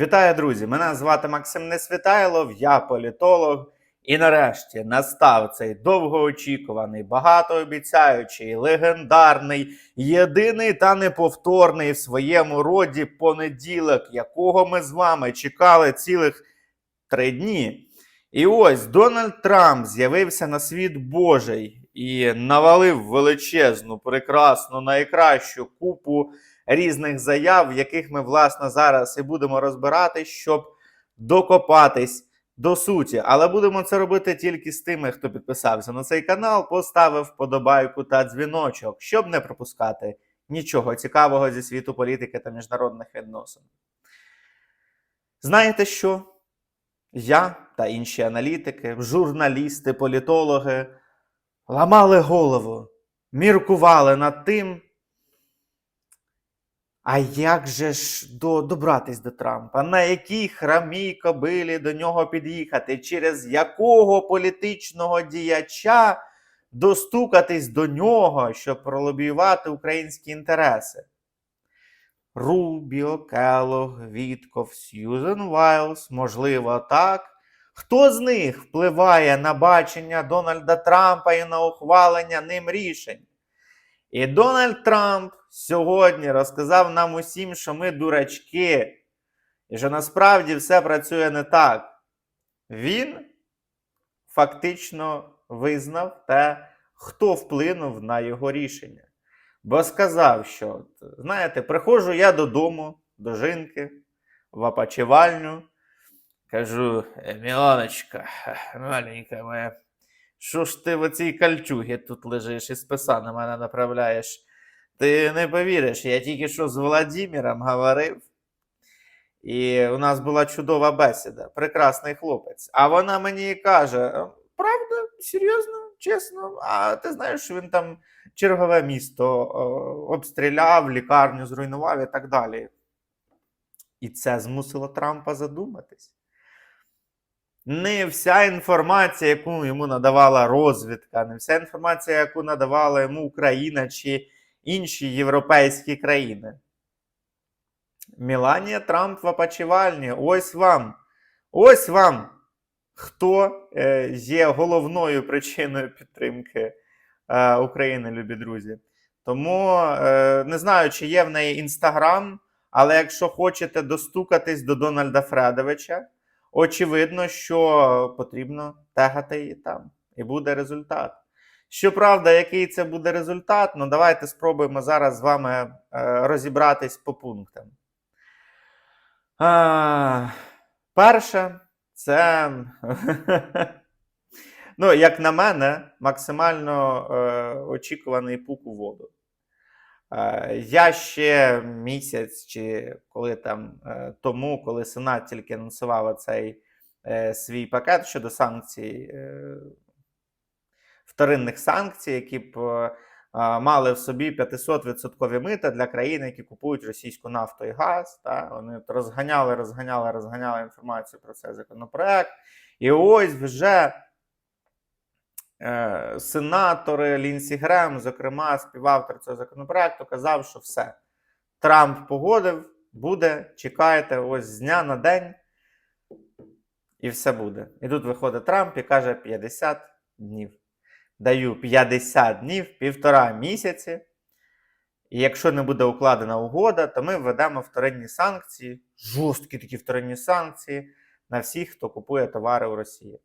Вітаю, друзі! Мене звати Максим Несвітайлов, я політолог. І нарешті настав цей довгоочікуваний, багатообіцяючий, легендарний, єдиний та неповторний в своєму роді понеділок, якого ми з вами чекали цілих три дні. І ось Дональд Трамп з'явився на світ Божий і навалив величезну, прекрасну, найкращу купу різних заяв, яких ми, власне, зараз і будемо розбирати, щоб докопатись до суті. Але будемо це робити тільки з тими, хто підписався на цей канал, поставив вподобайку та дзвіночок, щоб не пропускати нічого цікавого зі світу політики та міжнародних відносин. Знаєте що? Я та інші аналітики, журналісти, політологи ламали голову, міркували над тим. А як же ж до, добратись до Трампа? На якій храмій кобилі до нього під'їхати? Через якого політичного діяча достукатись до нього, щоб пролобіювати українські інтереси? Рубіо, Келлог, Вітков, Сьюзен Вайлз, можливо, так. Хто з них впливає на бачення Дональда Трампа і на ухвалення ним рішень? І Дональд Трамп сьогодні розказав нам усім, що ми дурачки, і що насправді все працює не так. Він фактично визнав те, хто вплинув на його рішення. Бо сказав, що, знаєте, приходжу я додому, до жінки, в опочивальню, кажу: «Е, Міланочка, маленька моя. Що ж ти в оцій кальчугі тут лежиш і списа на мене направляєш? Ти не повіриш, я тільки що з Владимиром говорив. І у нас була чудова бесіда, прекрасний хлопець. А вона мені каже: правда, серйозно, чесно, а ти знаєш, що він там чергове місто обстріляв, лікарню зруйнував і так далі. І це змусило Трампа задуматись не вся інформація, яку йому надавала розвідка, не вся інформація, яку надавала йому Україна чи інші європейські країни. Міланія Трамп в опочивальні. Ось вам. Ось вам. Хто е, є головною причиною підтримки е, України, любі друзі. Тому е, не знаю, чи є в неї інстаграм, але якщо хочете достукатись до Дональда Фредовича, очевидно, що потрібно тегати її там, і буде результат. Щоправда, який це буде результат, ну давайте спробуємо зараз з вами е, розібратись по пунктам. А, перше, це, ну, як на мене, максимально е, очікуваний пук у воду. Е, Я ще місяць чи коли там е, тому, коли Сенат тільки анонсував цей е, свій пакет щодо санкцій, вторинних санкцій, які б мали в собі 500% мита для країн, які купують російську нафту і газ. Та? Вони розганяли, розганяли, розганяли інформацію про цей законопроект. І ось вже. Е, сенатори Лінсі Грем, зокрема, співавтор цього законопроекту, казав, що все. Трамп погодив, буде, чекайте, ось з дня на день, і все буде. І тут виходить Трамп і каже 50 днів. Даю 50 днів, півтора місяці. І якщо не буде укладена угода, то ми введемо вторинні санкції, жорсткі такі вторинні санкції на всіх, хто купує товари у Росії.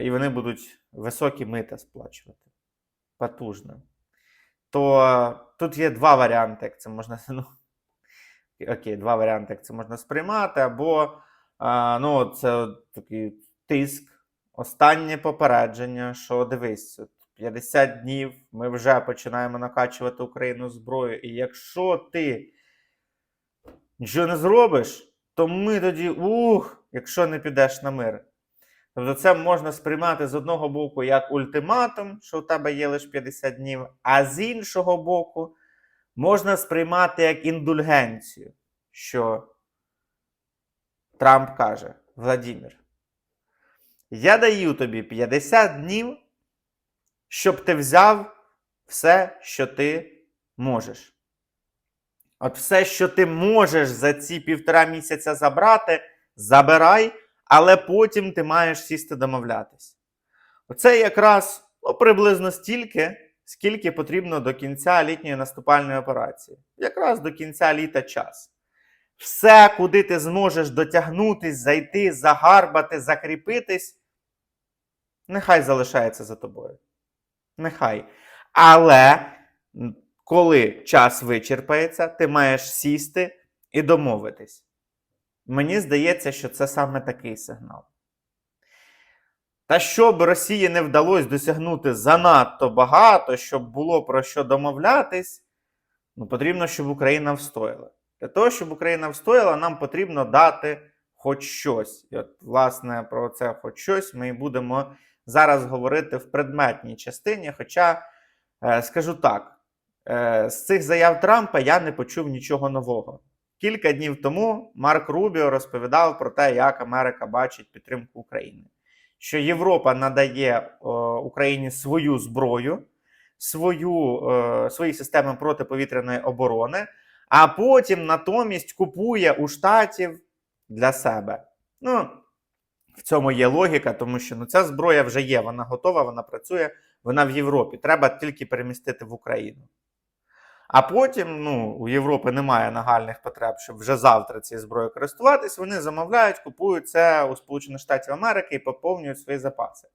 І вони будуть високі мита сплачувати. Потужно. То тут є два варіанти, як це можна. Ну, окей, два варіанти, як це можна сприймати. Або ну, це такий тиск, останнє попередження, що дивись, 50 днів ми вже починаємо накачувати Україну зброю. І якщо ти нічого не зробиш, то ми тоді, ух, якщо не підеш на мир. Тобто це можна сприймати з одного боку як ультиматум, що у тебе є лише 50 днів, а з іншого боку, можна сприймати як індульгенцію, що Трамп каже: Владимир, я даю тобі 50 днів, щоб ти взяв все, що ти можеш. От все, що ти можеш за ці півтора місяця забрати, забирай, але потім ти маєш сісти домовлятись. Оце якраз ну, приблизно стільки, скільки потрібно до кінця літньої наступальної операції. Якраз до кінця літа час. Все, куди ти зможеш дотягнутись, зайти, загарбати, закріпитись, нехай залишається за тобою. Нехай. Але коли час вичерпається, ти маєш сісти і домовитись. Мені здається, що це саме такий сигнал. Та щоб Росії не вдалося досягнути занадто багато, щоб було про що домовлятись, ну, потрібно, щоб Україна встояла. Для того, щоб Україна встояла, нам потрібно дати хоч щось. І от, власне, про це хоч щось ми і будемо зараз говорити в предметній частині. Хоча, е, скажу так, е, з цих заяв Трампа я не почув нічого нового. Кілька днів тому Марк Рубіо розповідав про те, як Америка бачить підтримку України. Що Європа надає о, Україні свою зброю, свою, е, свої системи протиповітряної оборони, а потім натомість купує у штатів для себе. Ну, в цьому є логіка, тому що ну, ця зброя вже є, вона готова, вона працює, вона в Європі. Треба тільки перемістити в Україну. А потім ну, у Європи немає нагальних потреб, щоб вже завтра цією зброєю користуватись. Вони замовляють, купують це у Сполучених Штатів Америки і поповнюють свої запаси.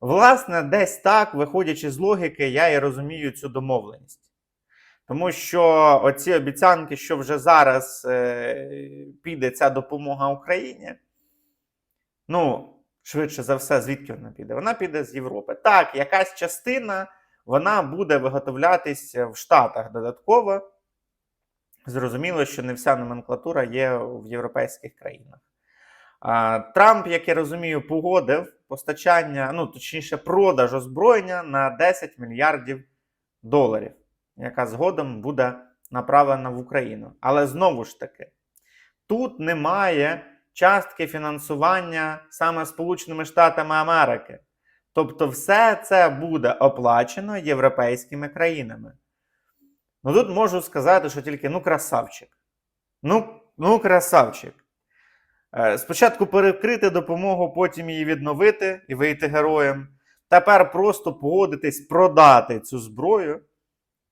Власне, десь так, виходячи з логіки, я і розумію цю домовленість. Тому що оці обіцянки, що вже зараз е, піде ця допомога Україні, ну, швидше за все, звідки вона піде? Вона піде з Європи. Так, якась частина вона буде виготовлятись в Штатах додатково. Зрозуміло, що не вся номенклатура є в європейських країнах. Трамп, як я розумію, погодив постачання, ну точніше, продаж озброєння на 10 мільярдів доларів, яка згодом буде направлена в Україну. Але знову ж таки, тут немає частки фінансування саме Сполученими Штатами Америки. Тобто, все це буде оплачено європейськими країнами. Ну тут можу сказати, що тільки ну красавчик. Ну, ну красавчик. Е, Спочатку перекрити допомогу, потім її відновити і вийти героєм. Тепер просто погодитись продати цю зброю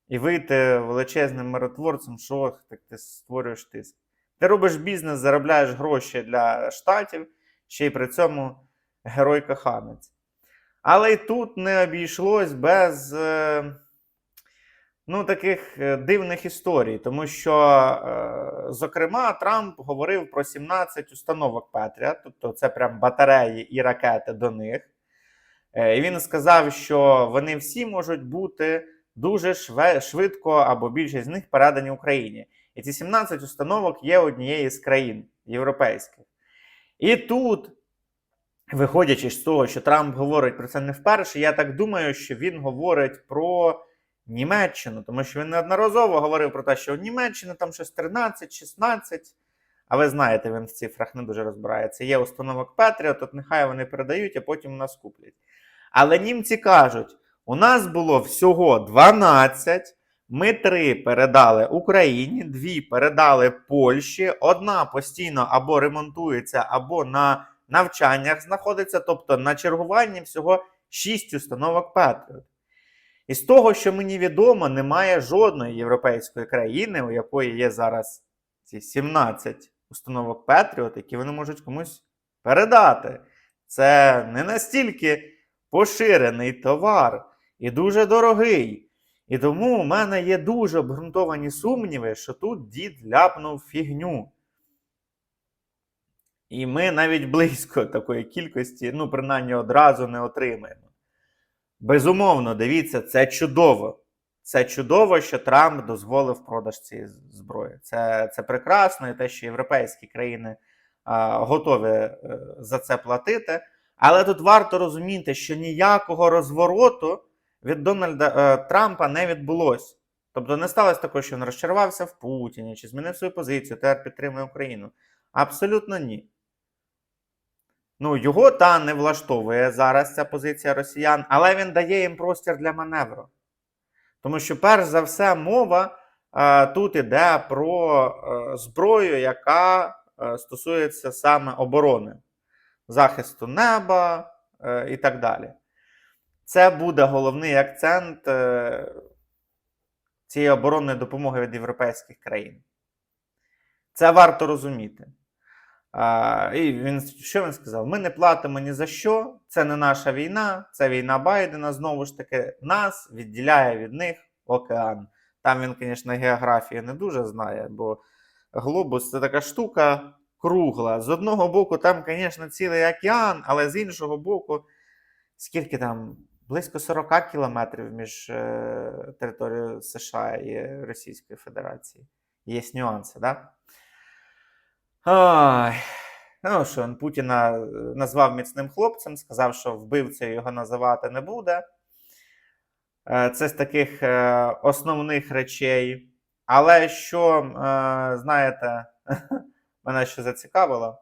і вийти величезним миротворцем, що так ти створюєш тиск. Ти робиш бізнес, заробляєш гроші для штатів, ще й при цьому герой-коханець. Але й тут не обійшлось без е, ну, таких е, дивних історій, тому що, е, зокрема, Трамп говорив про 17 установок Петріа, тобто це прям батареї і ракети до них. І він сказав, що вони всі можуть бути дуже швидко або більшість з них передані Україні. І ці 17 установок є однією з країн європейських. І тут виходячи з того, що Трамп говорить про це не вперше, я так думаю, що він говорить про Німеччину, тому що він неодноразово говорив про те, що в Німеччині там щось 13, 16. А ви знаєте, він в цифрах не дуже розбирається. Є установок Петріот, от нехай вони передають, а потім нас куплять. Але німці кажуть: у нас було всього 12. Ми три передали Україні, дві передали Польщі, одна постійно або ремонтується, або на навчаннях знаходиться, тобто на чергуванні всього 6 установок Петріот. І з того, що мені відомо, немає жодної європейської країни, у якої є зараз ці 17 установок Петріот, які вони можуть комусь передати. Це не настільки поширений товар і дуже дорогий. І тому у мене є дуже обґрунтовані сумніви, що тут дід ляпнув фігню. І ми навіть близько такої кількості, ну, принаймні, одразу не отримаємо. Безумовно, дивіться, це чудово. Це чудово, що Трамп дозволив продаж цієї зброї. Це, це прекрасно, і те, що європейські країни а, готові е, за це платити. Але тут варто розуміти, що ніякого розвороту від Дональда е, Трампа не відбулося. Тобто не сталося такого, що він розчарувався в Путіні чи змінив свою позицію, тепер підтримує Україну. Абсолютно ні. Ну, його та не влаштовує зараз ця позиція росіян, але він дає їм простір для маневру. Тому що, перш за все, мова Е, Тут іде про е, зброю, яка е, стосується саме оборони, захисту неба е, і так далі. Це буде головний акцент е, цієї оборонної допомоги від європейських країн. Це варто розуміти. А, і він що він сказав? Ми не платимо ні за що, це не наша війна, це війна Байдена. Знову ж таки, нас відділяє від них океан. Там він, звісно, географію не дуже знає, бо глобус це така штука кругла. З одного боку, там, звісно, цілий океан, але з іншого боку, скільки там? Близько 40 кілометрів між е, територією США і Російської Федерації. Є нюанси, так? Да? Ой. Ну що, Путіна е, назвав міцним хлопцем, сказав, що вбивцею його називати не буде. Е, Це з таких е, основних речей. Але що, знаєте, мене ще зацікавило.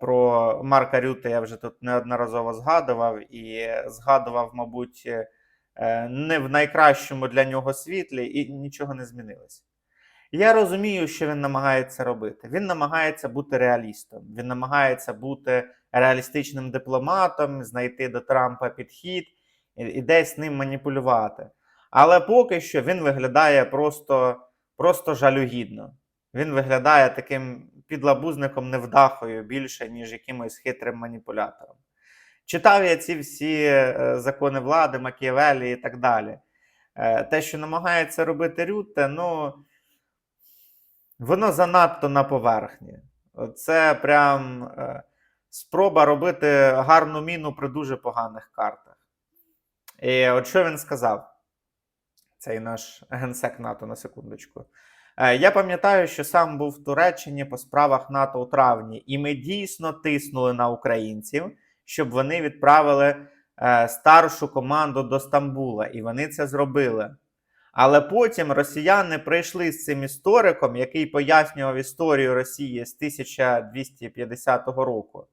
Про Марка Рюте я вже тут неодноразово згадував і згадував, мабуть, не в найкращому для нього світлі, і нічого не змінилося. Я розумію, що він намагається робити. Він намагається бути реалістом, він намагається бути реалістичним дипломатом, знайти до Трампа підхід і, і десь ним маніпулювати. Але поки що він виглядає просто, просто жалюгідно. Він виглядає таким підлабузником невдахою більше, ніж якимось хитрим маніпулятором. Читав я ці всі е, закони влади, Макіавелі і так далі. Е, Те, що намагається робити Рютте, ну воно занадто на поверхні. Це прям е, спроба робити гарну міну при дуже поганих картах. І от що він сказав? Цей наш генсек НАТО на секундочку. Е, Я пам'ятаю, що сам був в Туреччині по справах НАТО у травні, і ми дійсно тиснули на українців, щоб вони відправили е, старшу команду до Стамбула, і вони це зробили. Але потім росіяни прийшли з цим істориком, який пояснював історію Росії з 1250 року.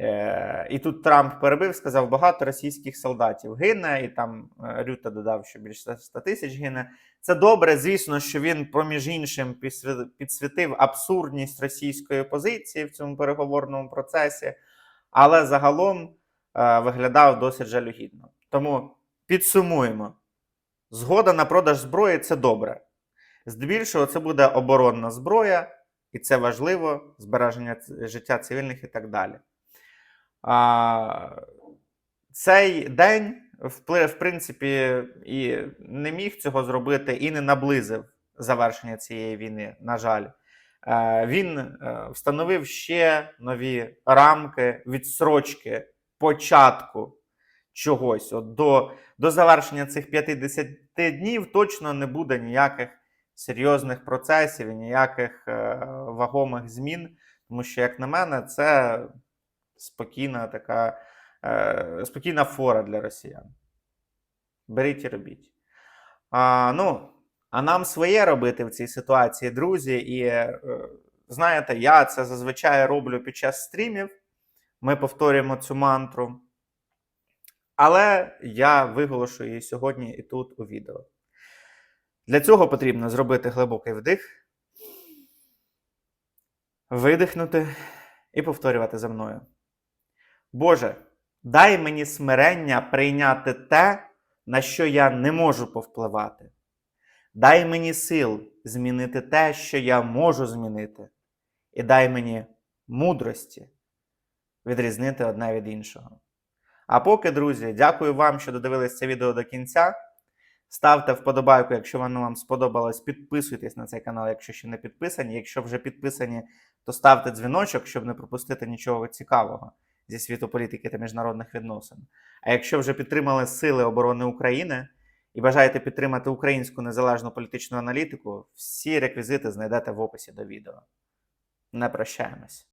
Е, і тут Трамп перебив, сказав, багато російських солдатів гине, і там е, Рюта додав, що більше 100 тисяч гине. Це добре, звісно, що він, проміж іншим, підсвітив абсурдність російської позиції в цьому переговорному процесі, але загалом е, виглядав досить жалюгідно. Тому підсумуємо: згода на продаж зброї це добре. Здебільшого, це буде оборонна зброя, і це важливо, збереження життя цивільних і так далі. А, цей день, в принципі, і не міг цього зробити, і не наблизив завершення цієї війни, на жаль. Е, Він е, встановив ще нові рамки відсрочки початку чогось. От до, до завершення цих 50 днів точно не буде ніяких серйозних процесів і ніяких е, вагомих змін. Тому що, як на мене, це спокійна така е, спокійна фора для росіян. Беріть і робіть. А, ну, а нам своє робити в цій ситуації, друзі. І е, знаєте, я це зазвичай роблю під час стрімів. Ми повторюємо цю мантру. Але я виголошу її сьогодні і тут у відео. Для цього потрібно зробити глибокий вдих, видихнути і повторювати за мною. Боже, дай мені смирення прийняти те, на що я не можу повпливати. Дай мені сил змінити те, що я можу змінити, і дай мені мудрості відрізнити одне від іншого. А поки, друзі, дякую вам, що додивились це відео до кінця. Ставте вподобайку, якщо воно вам сподобалось. Підписуйтесь на цей канал, якщо ще не підписані. Якщо вже підписані, то ставте дзвіночок, щоб не пропустити нічого цікавого зі світу політики та міжнародних відносин. А якщо вже підтримали Сили оборони України і бажаєте підтримати українську незалежну політичну аналітику, всі реквізити знайдете в описі до відео. Не прощаємось.